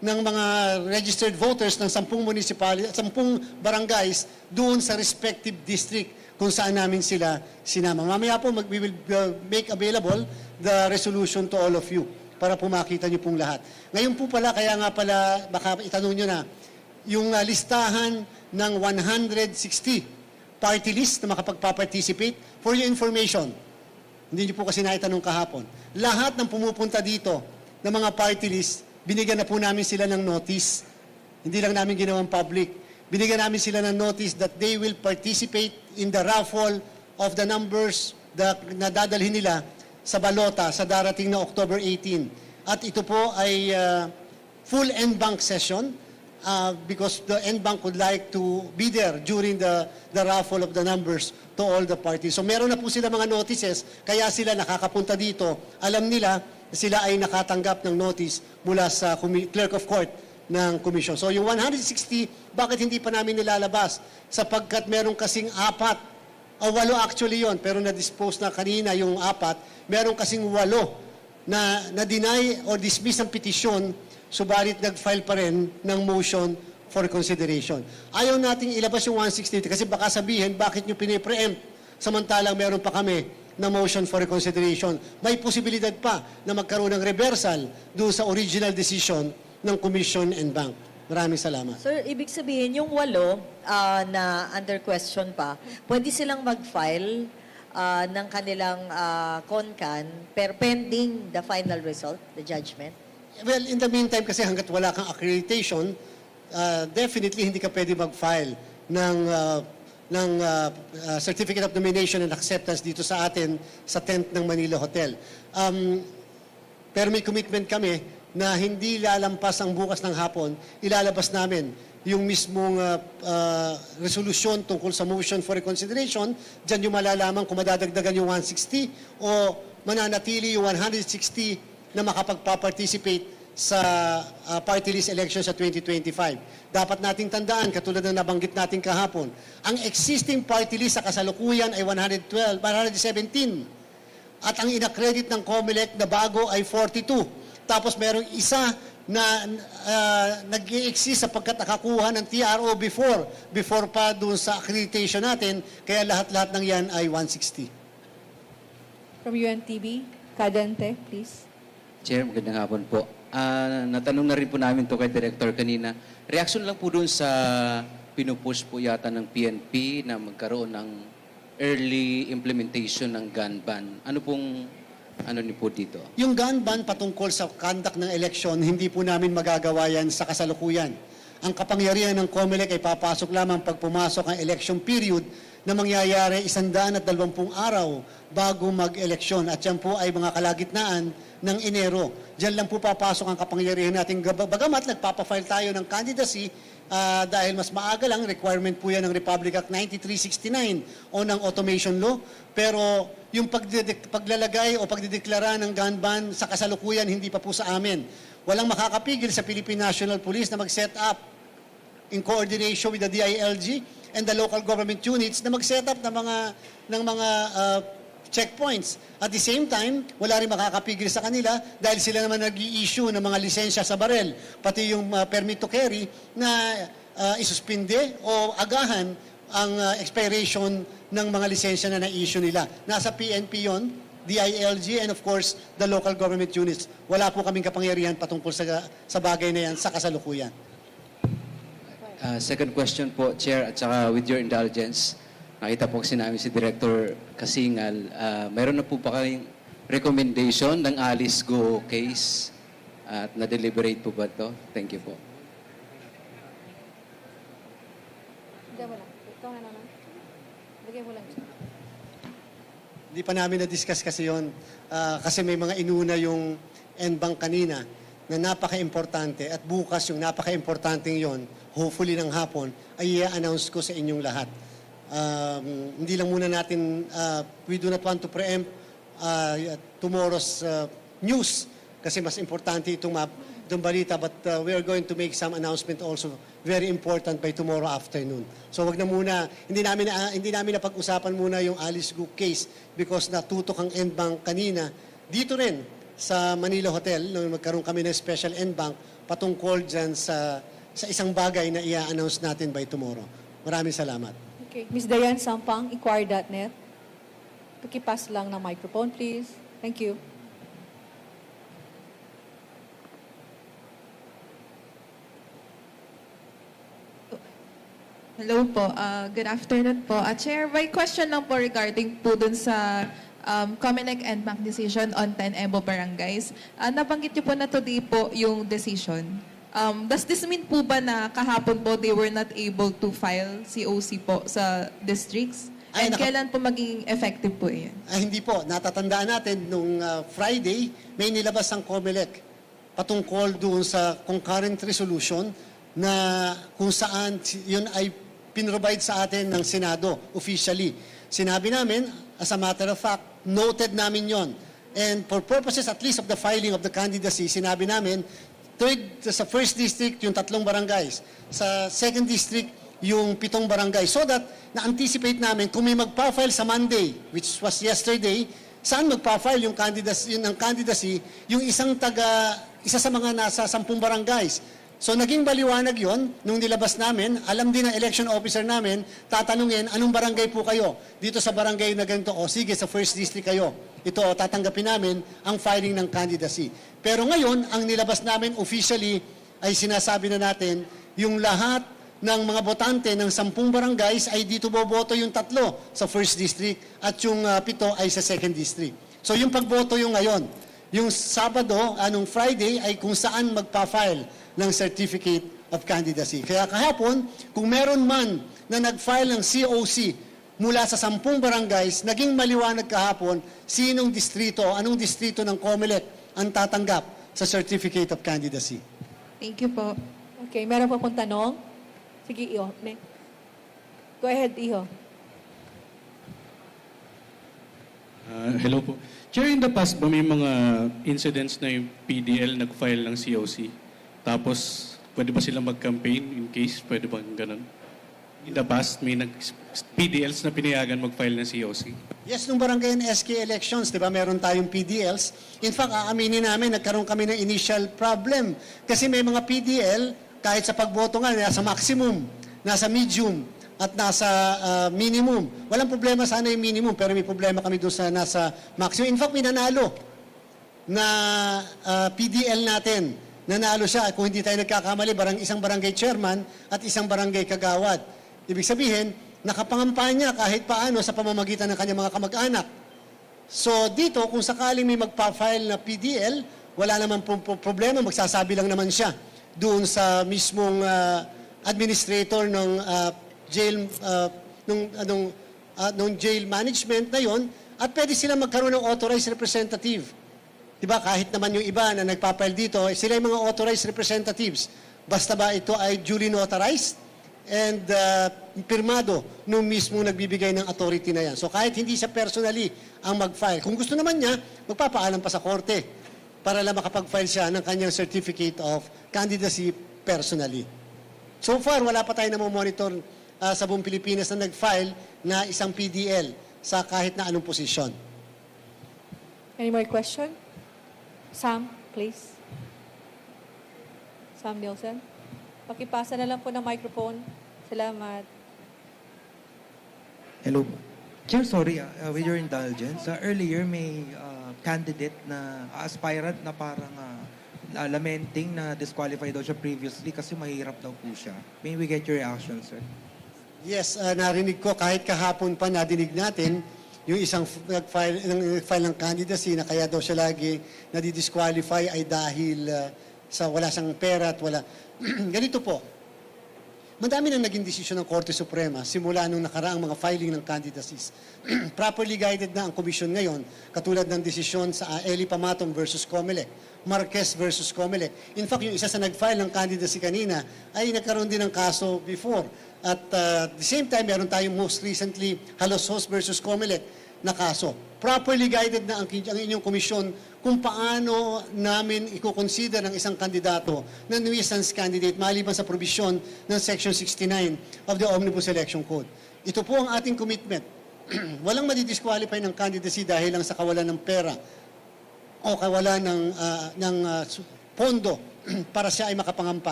ng mga registered voters ng 10 municipality, 10 barangays doon sa respective district kung saan namin sila sinama. Mamaya po, mag, we will uh, make available the resolution to all of you para po makita niyo pong lahat. Ngayon po pala, kaya nga pala, baka itanong niyo na, yung uh, listahan ng 160 party list na makapagpa-participate, for your information, hindi niyo po kasi naitanong kahapon. Lahat ng pumupunta dito ng mga party list, binigyan na po namin sila ng notice. Hindi lang namin ginawang public. Binigyan namin sila ng notice that they will participate in the raffle of the numbers that, na dadalhin nila sa balota sa darating na October 18. At ito po ay uh, full end bank session uh, because the end bank would like to be there during the, the raffle of the numbers to all the parties. So meron na po sila mga notices, kaya sila nakakapunta dito. Alam nila na sila ay nakatanggap ng notice mula sa clerk of court ng commission. So yung 160, bakit hindi pa namin nilalabas? Sapagkat meron kasing apat, o walo actually yon pero na-dispose na kanina yung apat, meron kasing walo na na-deny or dismiss ang petisyon, subalit nag-file pa rin ng motion for consideration. Ayaw nating ilabas yung 160 kasi baka sabihin, bakit nyo pinipreempt samantalang meron pa kami na motion for reconsideration. May posibilidad pa na magkaroon ng reversal doon sa original decision ng Commission and Bank. Maraming salamat. Sir, ibig sabihin, yung walo ah, na under question pa, pwede silang mag-file ah, ng kanilang ah, CONCAN per pending the final result, the judgment? Well, in the meantime, kasi hanggat wala kang accreditation, uh, definitely hindi ka pwede mag-file ng, uh, ng uh, uh, Certificate of Nomination and Acceptance dito sa atin sa tent ng Manila Hotel. Um, pero may commitment kami na hindi lalampas ang bukas ng hapon, ilalabas namin yung mismong uh, uh, resolusyon tungkol sa motion for reconsideration. Diyan yung malalaman kung madadagdagan yung 160 o mananatili yung 160 na makapagpa-participate sa uh, party list election sa 2025. Dapat nating tandaan, katulad ng nabanggit natin kahapon, ang existing party list sa kasalukuyan ay 112, 117. At ang inaccredit ng COMELEC na bago ay 42. Tapos merong isa na uh, nag-exist sapagkat nakakuha ng TRO before, before pa doon sa accreditation natin, kaya lahat-lahat ng yan ay 160. From UNTV, Cadente, please. Chair, magandang hapon po. Ah, natanong na rin po namin to kay Director kanina. Reaction lang po doon sa pinupush po yata ng PNP na magkaroon ng early implementation ng gun ban. Ano pong ano niyo po dito? Yung gun ban patungkol sa conduct ng election, hindi po namin magagawa yan sa kasalukuyan. Ang kapangyarihan ng COMELEC ay papasok lamang pag pumasok ang election period na mangyayari isandaan at dalawampung araw bago mag-eleksyon. At yan po ay mga kalagitnaan ng Enero. Diyan lang po papasok ang kapangyarihan natin. Bagamat nagpapafile tayo ng candidacy ah, dahil mas maaga lang, requirement po yan ng Republic Act 9369 o ng automation law. Pero yung paglalagay o pagdideklara ng gun ban sa kasalukuyan, hindi pa po sa amin. Walang makakapigil sa Philippine National Police na mag-set up in coordination with the DILG and the local government units na mag-set up ng mga ng mga uh, checkpoints. At the same time, wala rin makakapigil sa kanila dahil sila naman nag-i-issue ng mga lisensya sa barel, pati yung uh, permit to carry na uh, isuspinde o agahan ang uh, expiration ng mga lisensya na na-issue nila. Nasa PNP yon, DILG, and of course, the local government units. Wala po kaming kapangyarihan patungkol sa, sa bagay na yan sa kasalukuyan. Ah, second question po, Chair, at saka with your indulgence, nakita po kasi namin si Director Kasingal, ah, mayroon na po ba kayong recommendation ng Alice Go case? At na-deliberate po ba to? Thank you po. Hindi pa namin na-discuss kasi yon Ah, kasi may mga inuna yung NBank kanina na napaka-importante at bukas yung napaka-importanteng yon, hopefully ng hapon, ay i-announce ko sa inyong lahat. Um, hindi lang muna natin, ah, we do not want to preempt ah, tomorrow's ah, news kasi mas importante itong, map, itong balita but ah, we are going to make some announcement also very important by tomorrow afternoon. So wag na muna, hindi namin na, hindi namin napag-usapan muna yung Alice Gook case because natutok ang NBank kanina. Dito rin sa Manila Hotel nung magkaroon kami ng special end bank patungkol dyan sa, sa isang bagay na i-announce natin by tomorrow. Maraming salamat. Okay. Ms. Diane Sampang, inquiry.net. Pakipass lang ng microphone, please. Thank you. Hello po. Uh, good afternoon po. Uh, Chair, my question lang po regarding po dun sa um, Comelec and Bank decision on 10 EBO barangays. Uh, nabanggit niyo po na today po yung decision. Um, does this mean po ba na kahapon po they were not able to file COC po sa districts? Ay, And naka- kailan po magiging effective po yan? Ah, hindi po. Natatandaan natin nung ah, Friday, may nilabas ang COMELEC patungkol doon sa concurrent resolution na kung saan yun ay pinrovide sa atin ng Senado officially. Sinabi namin, as a matter of fact, noted namin yon. And for purposes at least of the filing of the candidacy, sinabi namin, third, sa first district, yung tatlong barangays. Sa second district, yung pitong barangay. So that, na-anticipate namin, kung may magpa-file sa Monday, which was yesterday, saan magpa-file yung candidacy, yun ang candidacy, yung isang taga, isa sa mga nasa sampung barangays. So naging baliwanag yon nung nilabas namin, alam din ng election officer namin, tatanungin, anong barangay po kayo? Dito sa barangay na ganito, o sige, sa first district kayo. Ito, tatanggapin namin ang filing ng candidacy. Pero ngayon, ang nilabas namin officially ay sinasabi na natin, yung lahat ng mga botante ng sampung barangays ay dito boboto yung tatlo sa first district at yung ah, pito ay sa second district. So yung pagboto yung ngayon. Yung Sabado, anong Friday, ay kung saan magpa-file ng Certificate of Candidacy. Kaya kahapon, kung meron man na nag-file ng COC mula sa sampung barangays, naging maliwanag kahapon sinong distrito, anong distrito ng COMELEC ang tatanggap sa Certificate of Candidacy. Thank you po. Okay, meron pa pong tanong? Sige, Iho. Go ahead, Iho. Ah, hello po. Chair, in the past ba may mga incidents na yung PDL nag-file ng COC? Tapos, pwede ba silang mag-campaign in case? Pwede ba ganun? In the past, may nag PDLs na pinayagan mag-file ng COC? Yes, nung barangay and SK elections, di ba, meron tayong PDLs. In fact, aaminin namin, nagkaroon kami ng initial problem. Kasi may mga PDL, kahit sa pagboto nga, nasa maximum, nasa medium, at nasa ah, minimum. Walang problema sana yung minimum, pero may problema kami doon sa nasa maximum. In fact, may nanalo na ah, PDL natin. Nanalo siya, kung hindi tayo nagkakamali, barang, isang barangay chairman at isang barangay kagawad. Ibig sabihin, nakapangampanya kahit paano sa pamamagitan ng kanyang mga kamag-anak. So dito, kung sakaling may magpa-file na PDL, wala naman po, problema, magsasabi lang naman siya doon sa mismong ah, administrator ng ah, jail ah, nung anong ah, nung jail management na yon at pwede sila magkaroon ng authorized representative. 'Di ba? Kahit naman yung iba na nagpa-file dito, eh, sila yung mga authorized representatives. Basta ba ito ay duly notarized and uh, pirmado nung mismo nagbibigay ng authority na yan. So kahit hindi siya personally ang mag-file, kung gusto naman niya, magpapaalam pa sa korte para lang makapag-file siya ng kanyang certificate of candidacy personally. So far, wala pa tayo na monitor uh, sa buong Pilipinas na nag-file na isang PDL sa kahit na anong posisyon. Any more question? Sam, please. Sam Nielsen. Pakipasa na lang po ng microphone. Salamat. Hello. Chair, sorry, uh, uh, with your indulgence, uh, earlier may uh, candidate na aspirant na parang uh, uh, lamenting na disqualified daw siya previously kasi mahirap daw po siya. May we get your reaction, sir? Yes, uh, narinig ko kahit kahapon pa nadinig natin yung isang nag-file, nag-file ng candidacy na kaya daw siya lagi nadidisqualify ay dahil uh, sa wala siyang pera at wala. Ganito po, madami nang naging desisyon ng Korte Suprema simula nung nakaraang mga filing ng candidacies. Properly guided na ang komisyon ngayon, katulad ng desisyon sa uh, Eli Pamatong versus Comelec, Marquez versus Comelec. In fact, yung isa sa nag-file ng candidacy kanina ay nagkaroon din ng kaso before. At uh, the same time, meron tayong most recently Halos Host versus Comelec na kaso. Properly guided na ang, ang inyong komisyon kung paano namin i-consider ang isang kandidato na nuisance candidate maliban sa provision ng Section 69 of the Omnibus Election Code. Ito po ang ating commitment. Walang madidisqualify ng candidacy dahil lang sa kawalan ng pera o kawalan ng, ah, ng su- pondo para siya ay makapangampan.